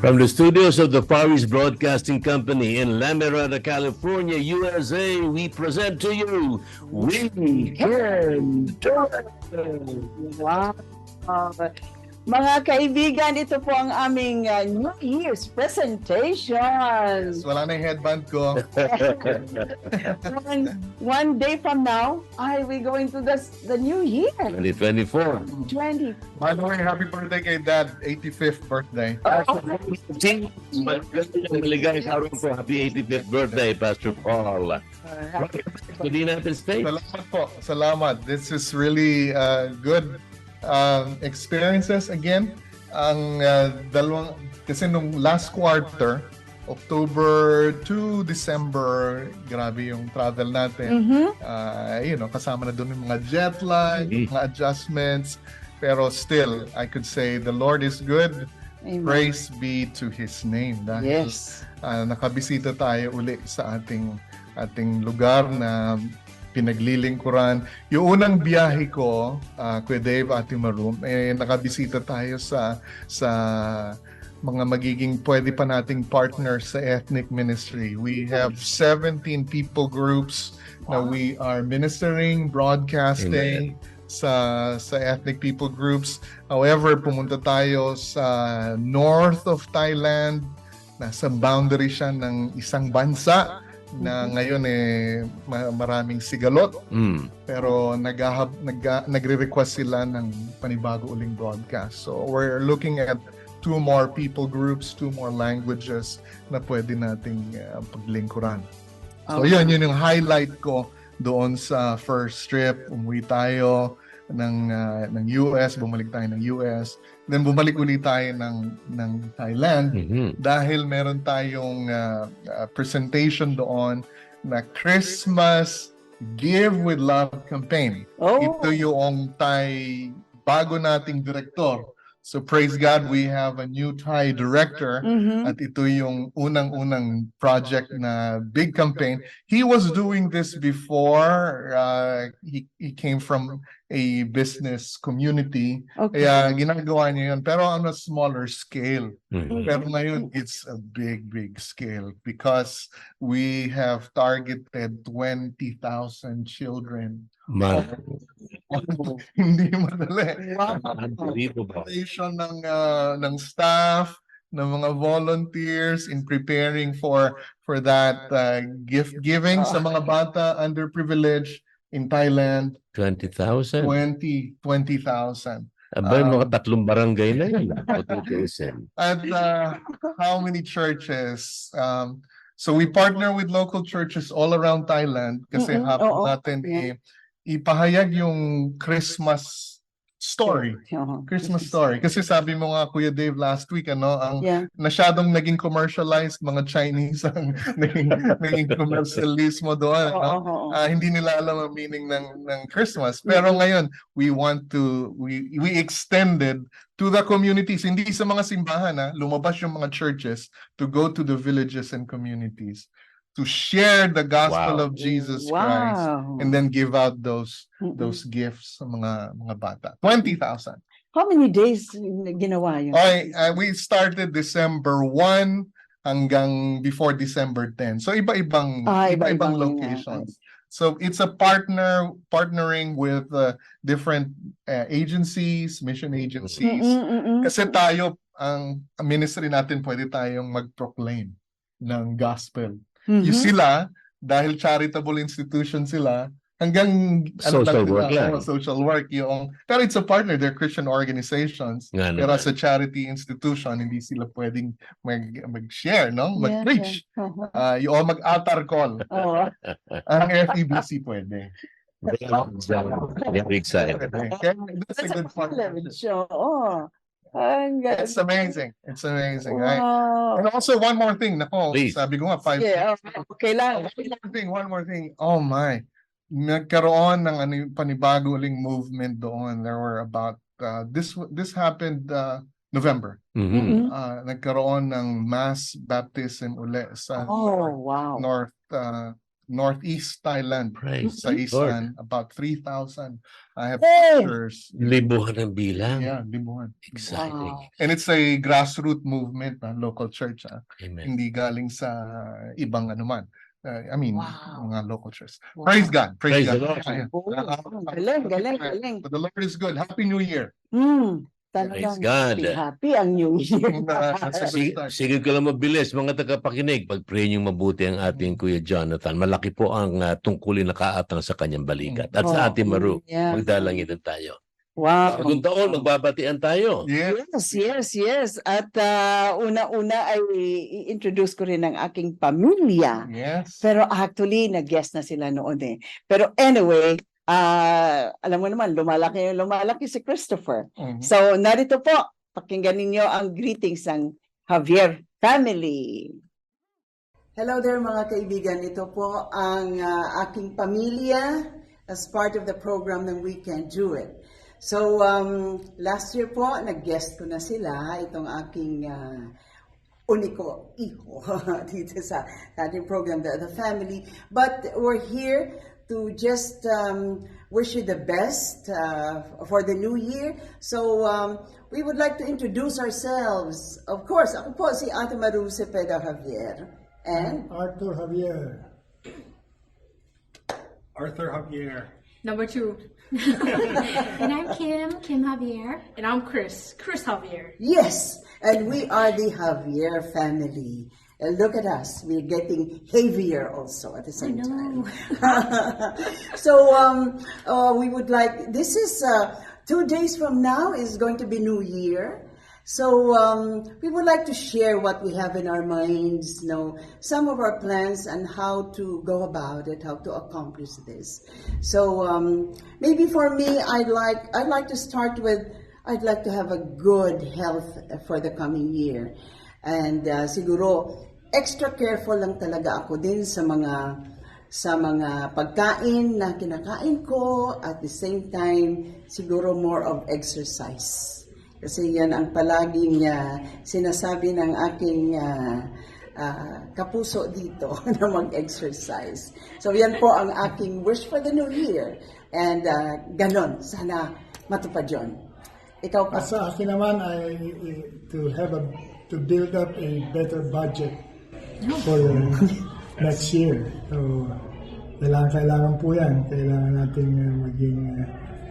From the studios of the Far East Broadcasting Company in La Mirada, California, USA, we present to you We Can Do It! Wow. Mga kaibigan, ito po ang aming uh, New Year's presentation. Wala na yung headband ko. one, one day from now, are we going to the, the new year? 2024. 20. By the way, happy birthday kay Dad. 85th birthday. Maligayang araw po. Happy 85th birthday, Pastor Paul. Hindi natin stay. Salamat po. Salamat. This is really uh, good um, experiences again. Ang uh, dalawang, kasi nung last quarter, October to December, grabe yung travel natin. Mhm. uh, you know, kasama na doon yung mga jet lag, Mhm. mga adjustments. Pero still, I could say the Lord is good. Amen. Praise be to His name. Dahil Yes. ah, nakabisita tayo uli sa ating ating lugar na pinaglilingkuran. Yung unang biyahe ko, uh, Kuya Dave, Ate Maroon, eh, nakabisita tayo sa sa mga magiging pwede pa nating partners sa ethnic ministry. We have 17 people groups na we are ministering, broadcasting sa sa ethnic people groups. However, pumunta tayo sa north of Thailand, nasa boundary siya ng isang bansa na ngayon eh ma- maraming sigalot Mm. pero naghahab nag nagre-request sila ng panibago uling broadcast. So we're looking at two more people groups, two more languages na pwede nating uh, paglingkuran. So Okay. yun, yun yung highlight ko doon sa first trip. Umuwi tayo ng uh, ng US, bumalik tayo ng US. Then bumalik ulit tayo ng ng Thailand Mhm. dahil meron tayong uh, uh, presentation doon na Christmas Give with Love campaign. Oh, Ito yung Thai bago nating director. So praise God, we have a new Thai director mhm. at ito yung unang-unang project na big campaign. He was doing this before. Uh, he, he came from a business community. Okay. Kaya ginagawa niya yun. Pero on a smaller scale. Mhm. Pero ngayon, it's a big, big scale because we have targeted 20,000 children. Ma- Hindi madali. Unbelievable. Ng, uh, ng staff, ng mga volunteers in preparing for for that uh, gift giving sa mga bata underprivileged in Thailand, 20,000. 20 20,000. Abay, mga tatlong barangay na yun. ah. 20,000. At uh, how many churches? Um, so we partner with local churches all around Thailand kasi Mm-mm, hapon oo, natin yeah. i- ipahayag yung Christmas story. Christmas story. Kasi sabi mo nga Kuya Dave last week ano, ang Yeah. nasyadong naging commercialized mga Chinese ang naging, naging commercialismo doon. Oo, no? oo, oo. Ah, hindi nila alam ang meaning ng ng Christmas. Pero Mm-hmm. ngayon, we want to we we extended to the communities, hindi sa mga simbahan ha, lumabas yung mga churches to go to the villages and communities to share the gospel Wow. of Jesus Christ Wow. and then give out those Mm-mm. those gifts sa mga mga bata. 20,000. How many days ginawa yun? Okay, uh, we started December 1 hanggang before December 10. So iba-ibang Ah, iba-ibang iba-ibang, locations. So it's a partner partnering with uh, different uh, agencies, mission agencies. Mm-mm, mm-mm. Kasi tayo ang ang ministry natin pwede tayong mag-proclaim ng gospel. Mhm. Yung sila dahil charitable institution sila hanggang Social lang work sila, lang. oh, social work yung pero it's a partner they're Christian organizations Nga pero as a charity institution, hindi sila pwedeng mag, mag-share, no? Mag-preach. yeah. Oo. Ah, yung o mag-altar call. Oo. Ang FEBC pwede. Very excited. Kaya that's a That's a good partnership. privilege. Ang ganda. It's amazing. It's amazing. Wow. and also one more thing. Nako, Please. sabi ko nga, five. Yeah, okay lang. One more thing, one more thing. Oh my. nagkaroon ng ano, panibago uling movement doon. There were about, uh, this this happened uh, November. Mhm. Mhm. Uh, nagkaroon ng mass baptism uli sa Oh, wow. North uh, Northeast Thailand Praise sa the. Isan, about 3,000. I have Hey! pictures. Libuhan ng bilang. Yeah, libuhan. Exciting. Wow. And it's a grassroots movement, na local church. ah. Amen. Hindi galing sa ibang anuman. Uh, I mean, Wow. mga local church. Wow. Praise God. Praise, Praise the God. Lord. Yeah. Oh, Uh, galing, galing, galing. But the Lord is good. Happy New Year. Hmm, talagang Praise God. happy ang New Year. Sige, sige ko lang mabilis, mga tagapakinig, pag-pray niyong mabuti ang ating Kuya Jonathan. Malaki po ang uh, tungkulin na kaatang sa kanyang balikat. At sa Oh, ating Maru, yeah. magdalangin tayo. Wow. Bagong taon, magbabatian tayo. Yes, yes, yes. At ah, una-una ay i-introduce ko rin ang aking pamilya. Yes. Pero actually, nag-guest na sila noon eh. Pero anyway, ah, alam mo naman, lumalaki lumalaki si Christopher. Mhm. So, narito po, pakinggan ninyo ang greetings ng Javier family. Hello there mga kaibigan. Ito po ang ah, aking pamilya as part of the program ng We Can Do It. So, um, last year po, nag-guest ko na sila, itong aking ah, uniko iho dito sa ating program, the, the family. But we're here to just um, wish you the best uh, for the new year. So um, we would like to introduce ourselves. Of course, ako po si Ate Maru Cepeda Javier. And Arthur Javier. Arthur Javier. Number two. And I'm Kim, Kim Javier. And I'm Chris, Chris Javier. yes, and we are the Javier family. And look at us, we're getting heavier also at the same time. so um, uh, we would like, this is uh, two days from now is going to be New Year. So um, we would like to share what we have in our minds, you know, some of our plans and how to go about it, how to accomplish this. So um, maybe for me, I'd like I'd like to start with I'd like to have a good health for the coming year, and uh, siguro extra careful lang talaga ako din sa mga sa mga pagkain na kinakain ko at the same time siguro more of exercise. Kasi yan ang palaging ah, sinasabi ng aking ah, ah, kapuso dito na mag-exercise. So yan po ang aking wish for the new year. And ah, ganon, sana matupad yun. Ikaw pa. Sa akin naman ay i- to have a to build up a better budget for the next year. So kailangan kailangan po yan. Kailangan natin uh, maging uh,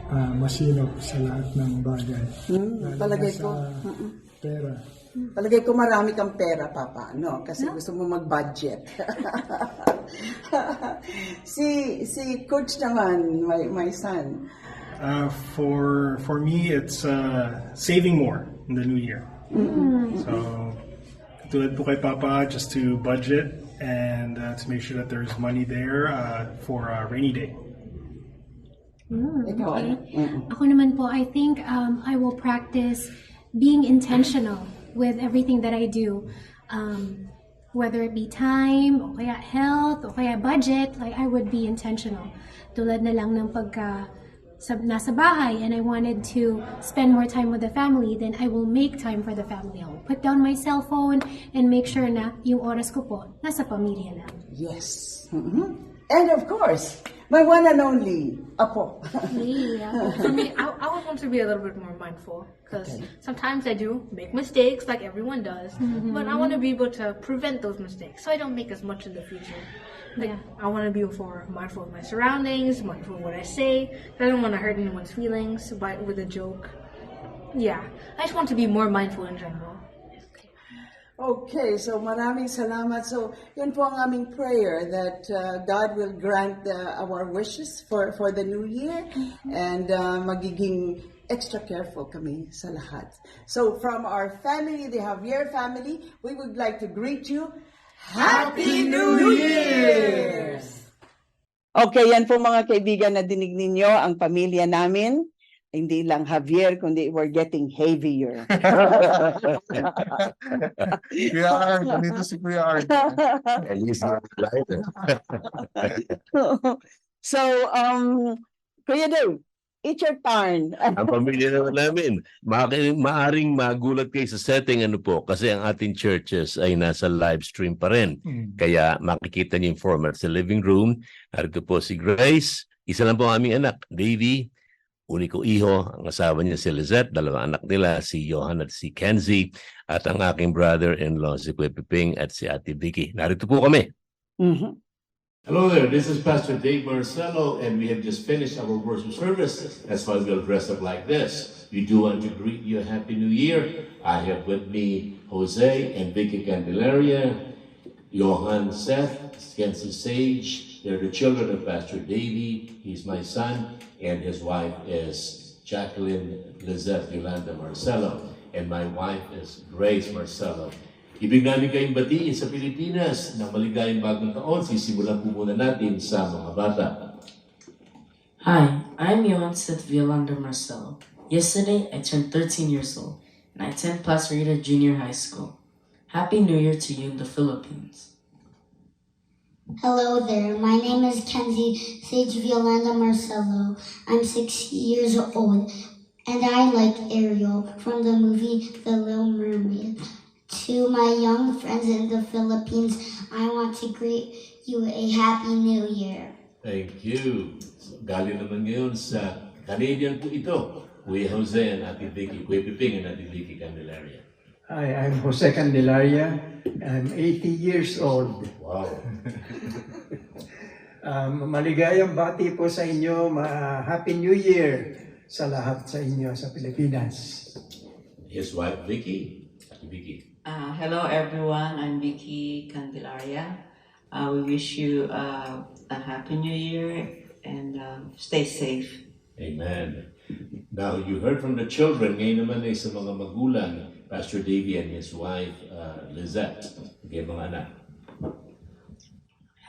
uh, masinop sa lahat ng bagay. Lalo palagay ko. pera. Palagay ko marami kang pera, Papa, no? Kasi gusto mo mag-budget. si si coach naman, my, my son. Uh, for for me, it's uh, saving more in the new year. So, tulad po kay Papa, just to budget and uh, to make sure that there's money there uh, for a rainy day. Ikaw, ano? Mm-mm. Ako naman po, I think um, I will practice being intentional with everything that I do. Um, whether it be time, o kaya health, o kaya budget, like I would be intentional. Tulad na lang ng pagka nasa bahay and I wanted to spend more time with the family, then I will make time for the family. I will put down my cell phone and make sure na yung oras ko po nasa pamilya na. Yes. Mhm. And of course, my one and only, Apo. Yeah. For me, I, I would want to be a little bit more mindful because sometimes I do make mistakes like everyone does, mm-hmm. but I want to be able to prevent those mistakes so I don't make as much in the future. Like, Yeah. I want to be more mindful of my surroundings, mindful of what I say. I don't want to hurt anyone's feelings by, with a joke. Yeah, I just want to be more mindful in general. Okay, so maraming salamat. So, yan po ang aming prayer that uh, God will grant uh, our wishes for, for the new year and uh, magiging extra careful kami sa lahat. So, from our family, the Javier family, we would like to greet you. Happy New Year! Okay, yan po mga kaibigan na dinig ninyo ang pamilya namin. Hindi lang Javier, kundi we're getting heavier. Kuya Art, nandito si Kuya Art. At least lighter. So, um, Kuya Dave, it's your turn. Ang pamilya naman namin, maaaring, maaring magulat kayo sa setting ano po kasi ang ating churches ay nasa live stream pa rin. Mm. Kaya makikita niyo yung format sa living room. Narito po si Grace. Isa lang po ang aming anak, Davy. Uniko iho, ang asawa niya si Lizette, dalawang anak nila, si Johan at si Kenzie, at ang aking brother-in-law si Kuya Piping at si Ate Vicky. Narito po kami. Mhm. Hello there, this is Pastor Dave Marcelo, and we have just finished our worship service. That's why we'll dress up like this. We do want to greet you a Happy New Year. I have with me Jose and Vicky Candelaria, Johan Seth, Kenzie Sage. They're the children of Pastor Davy. He's my son, and his wife is Jacqueline Lizette Yolanda Marcelo. And my wife is Grace Marcelo. Ibig namin kayong batiin sa Pilipinas na maligayang bagong taon. Sisimulan po muna natin sa mga bata. Hi, I'm Johan Seth Marcelo. Yesterday, I turned 13 years old, and I attend Plaza Rita Junior High School. Happy New Year to you in the Philippines. Hello there, my name is Kenzie Sage Violanda Marcelo. I'm six years old and I like Ariel from the movie The Little Mermaid. To my young friends in the Philippines, I want to greet you a Happy New Year. Thank you. Galing naman ngayon sa Canadian po ito. Kuya Jose and Ate Vicky. Kuya Piping and Ate Vicky Candelaria. Hi, I'm Jose Candelaria. I'm 80 years old. Wow. Um, maligayang bati po sa inyo. Ma- Happy New Year sa lahat sa inyo sa Pilipinas. His wife Vicky. Vicky. Uh, hello everyone, I'm Vicky Candelaria. Uh, we wish you uh, a happy new year and uh, stay safe. Amen. Now, you heard from the children. Ngayon naman ay sa mga magulang, Pastor Davey and his wife, uh, Lizette. Okay, mga anak.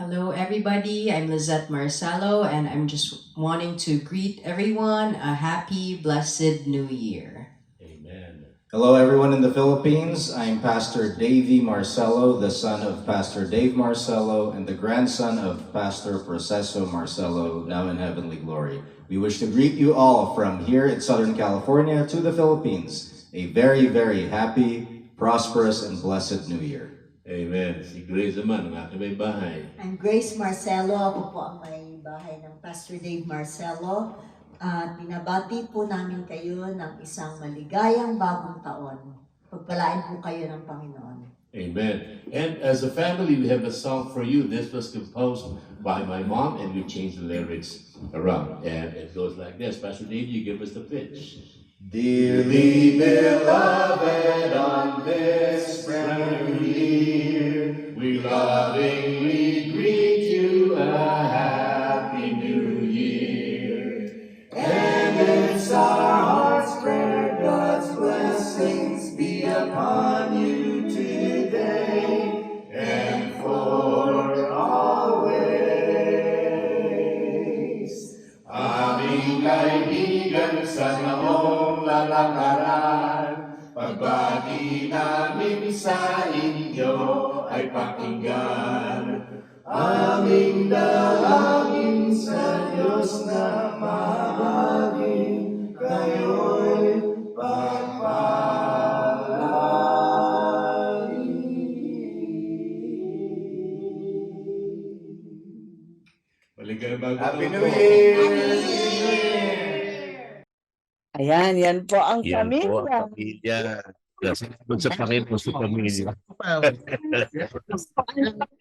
Hello, everybody. I'm Lizette Marcelo, and I'm just wanting to greet everyone a happy, blessed new year. Amen. Hello, everyone in the Philippines. I'm Pastor Davey Marcelo, the son of Pastor Dave Marcelo and the grandson of Pastor Proceso Marcelo, now in heavenly glory. We wish to greet you all from here in Southern California to the Philippines. A very, very happy, prosperous, and blessed new year. Amen. Si Grace naman, ang aking may bahay. I'm Grace Marcelo. Ako po ang may bahay ng Pastor Dave Marcelo. At binabati po namin kayo ng isang maligayang bagong taon. Pagpalain po kayo ng Panginoon. Amen. And as a family, we have a song for you. This was composed by my mom, and we changed the lyrics around. And it goes like this. Pastor Dave, you give us the pitch. Dearly beloved, on this brand new year, We lovingly sa inyo ay pakinggan. Aming dalangin sa Diyos na mahalin kayo'y Maligay bago Happy New. Year! Ayan, yan po ang Yan po, ang pamilya. Salamat sa Panginoon sa pamilya.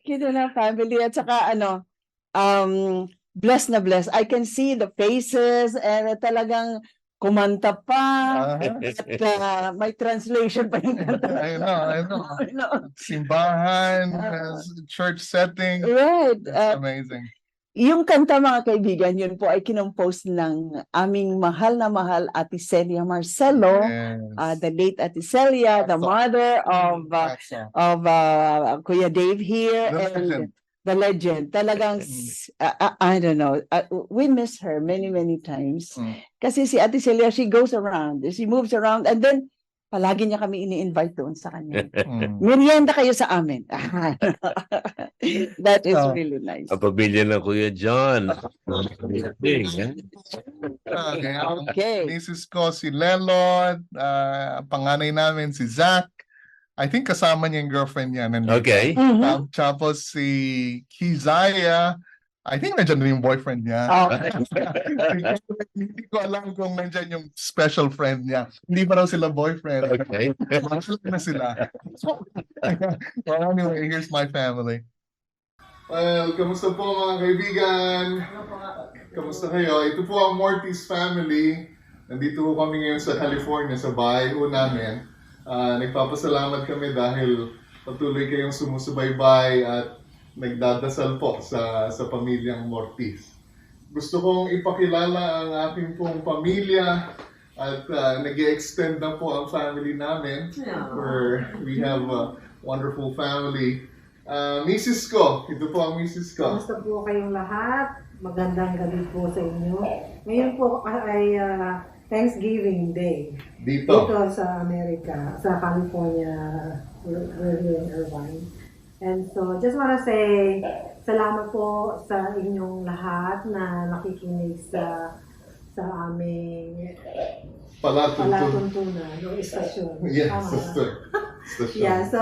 Kita na family at saka ano, um, blessed na blessed. I can see the faces and talagang kumanta pa. Ah. At uh, may translation pa yung kanta. I know, I know. I know. Simbahan, Ah. uh, church setting. Right. It's At amazing. Yung kanta mga kaibigan, yun po ay kinompose ng aming mahal na mahal Ate Celia Marcelo. Yes. uh, the late Ate Celia, the mother of uh, of uh, Kuya Dave here The and legend. the legend. Talagang uh, uh, I don't know. Uh, we miss her many many times. Mm. Kasi si Ate Celia she goes around, she moves around and then Palagi niya kami ini-invite doon sa kanya. Mm. Merienda kayo sa amin. That is Oh. really nice. Ang pamilya ng Kuya John. Okay. ang Okay. Mrs. ko si Lelon, ah, panganay namin si Zach. I think kasama niya yung girlfriend niya. nandito. Okay. Mhm. Um, tapos si Kizaya, I think nandiyan na yung boyfriend niya. Okay. Hindi ko alam kung nandiyan yung special friend niya. Hindi pa raw sila boyfriend. Okay. Na sila. well, anyway, here's my family. Well, kamusta po mga kaibigan? Kamusta kayo? Ito po ang Mortis family. Nandito po kami ngayon sa California, sa bahay po namin. Ah, nagpapasalamat kami dahil patuloy kayong sumusubaybay at nagdadasal po sa sa pamilyang Mortis. Gusto kong ipakilala ang aking pong pamilya at uh, nag extend na po ang family namin where we have a wonderful family. Uh, Mrs. ko, ito po ang Mrs. ko. Kamusta po kayong lahat? Magandang gabi po sa inyo. Ngayon po ay ah, Thanksgiving Day. Dito. Dito sa Amerika, sa California, we're, we're in Irvine. And so, just wanna say, salamat po sa inyong lahat na nakikinig sa sa aming Palatuntunan. o istasyon. Yes, Tama. Yeah, so,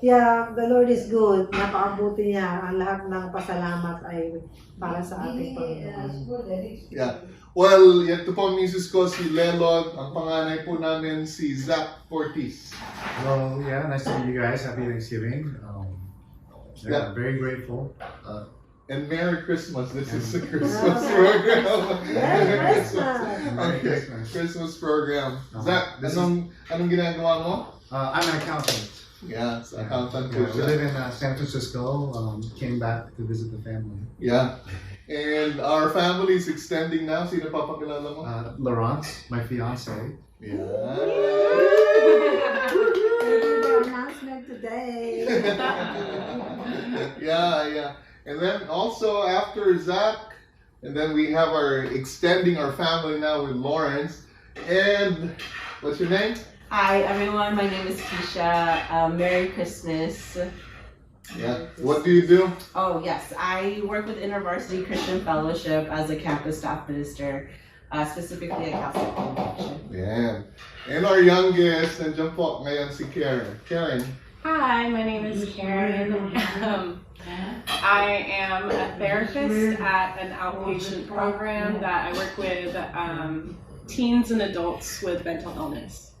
yeah, the Lord is good. Napakabuti niya. Ang lahat ng pasalamat ay para sa ating Panginoon. Yeah. Well, ito po ang Mrs. ko, si Lelon. Ang panganay po namin, si Zach Fortis. Well, yeah, nice to meet you guys. Happy Thanksgiving. Um, yeah, Yeah. very grateful. Uh, And Merry Christmas. This is the Christmas program. Merry Christmas. Merry Okay. Christmas. Christmas program. Uh-huh. Zach, This anong, anong ginagawa mo? uh, I'm an accountant. Yeah, sa accountant Yeah, we live in uh, San Francisco. Um, came back to visit the family. Yeah. And our family is extending now. Sino papakilala mo? Uh, Laurence, my fiance. Yeah. The announcement today. yeah, yeah. And then also after Zach, and then we have our extending our family now with Lawrence. And what's your name? Hi everyone, my name is Keisha. Uh, Merry Christmas. Yeah. What do you do? Oh yes, I work with InterVarsity Christian Fellowship as a campus staff minister, uh, specifically at Cal State Convention. Yeah. And our youngest, nandiyan po ngayon si Karen. Karen. Hi, my name is Karen. Um, I am a therapist at an outpatient program that I work with um, teens and adults with mental illness.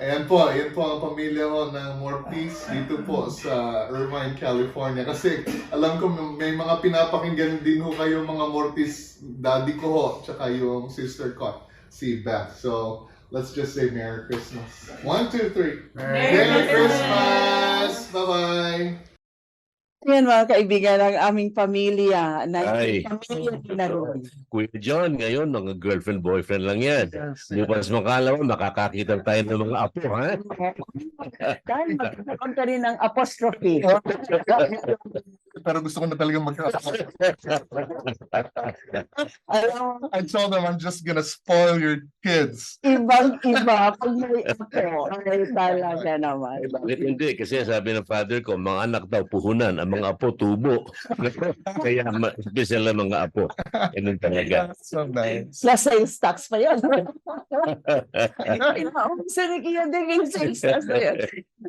Ayan po, yan po ang pamilya ko ng Mortis dito po sa Irvine, California. Kasi alam ko may mga pinapakinggan din ho kayo mga Mortis daddy ko ho, tsaka yung sister ko, si Beth. So, let's just say Merry Christmas. One, two, three. Merry merry Christmas! Bye-bye! Yan mga kaibigan, ang aming pamilya. Na Ay. pamilya din na rin. Kuya John, ngayon, mga girlfriend-boyfriend lang yan. Hindi pa mas makala mo, makakakita tayo ng mga apo, ha? Dahil magkakaroon ka rin ng apostrophe. Pero gusto ko na talaga magkakasama. I told them I'm just gonna spoil your kids. Ibang iba pag may apo. Ay talaga naman. Eh, bakit hindi? Kasi sabi ng father ko, mga anak daw puhunan, ang mga apo tubo. Kaya ma- special na mga apo. Ganun talaga. So nice. Plus sales tax pa yun. Yung sales tax na yun.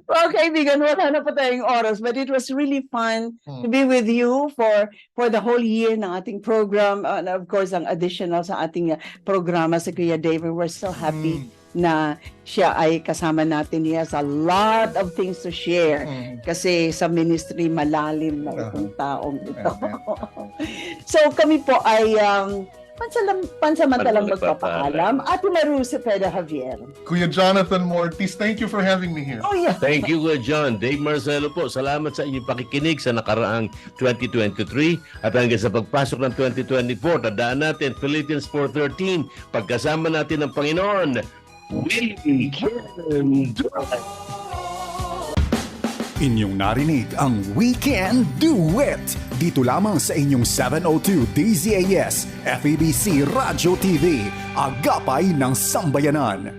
Well, kaibigan, wala na pa tayong oras. But it was really fun to be with you for for the whole year ng ating program. And of course, ang additional sa ating uh, programa sa Kuya David. We're so happy na siya ay kasama natin. He has a lot of things to share. Kasi sa ministry, malalim na itong taong ito. so kami po ay um, pansalam, pansamantalang magpapaalam. Ate Maru Cepeda Javier. Kuya Jonathan Mortis, thank you for having me here. Oh yeah. Thank you, Kuya John. Dave Marcelo po, salamat sa inyong pakikinig sa nakaraang 2023 at hanggang sa pagpasok ng 2024, tandaan natin, Philippians 4.13, pagkasama natin ng Panginoon, we can do it. Inyong narinig ang Weekend Duet dito lamang sa inyong 702 DZAS FEBC Radio TV, Agapay ng Sambayanan.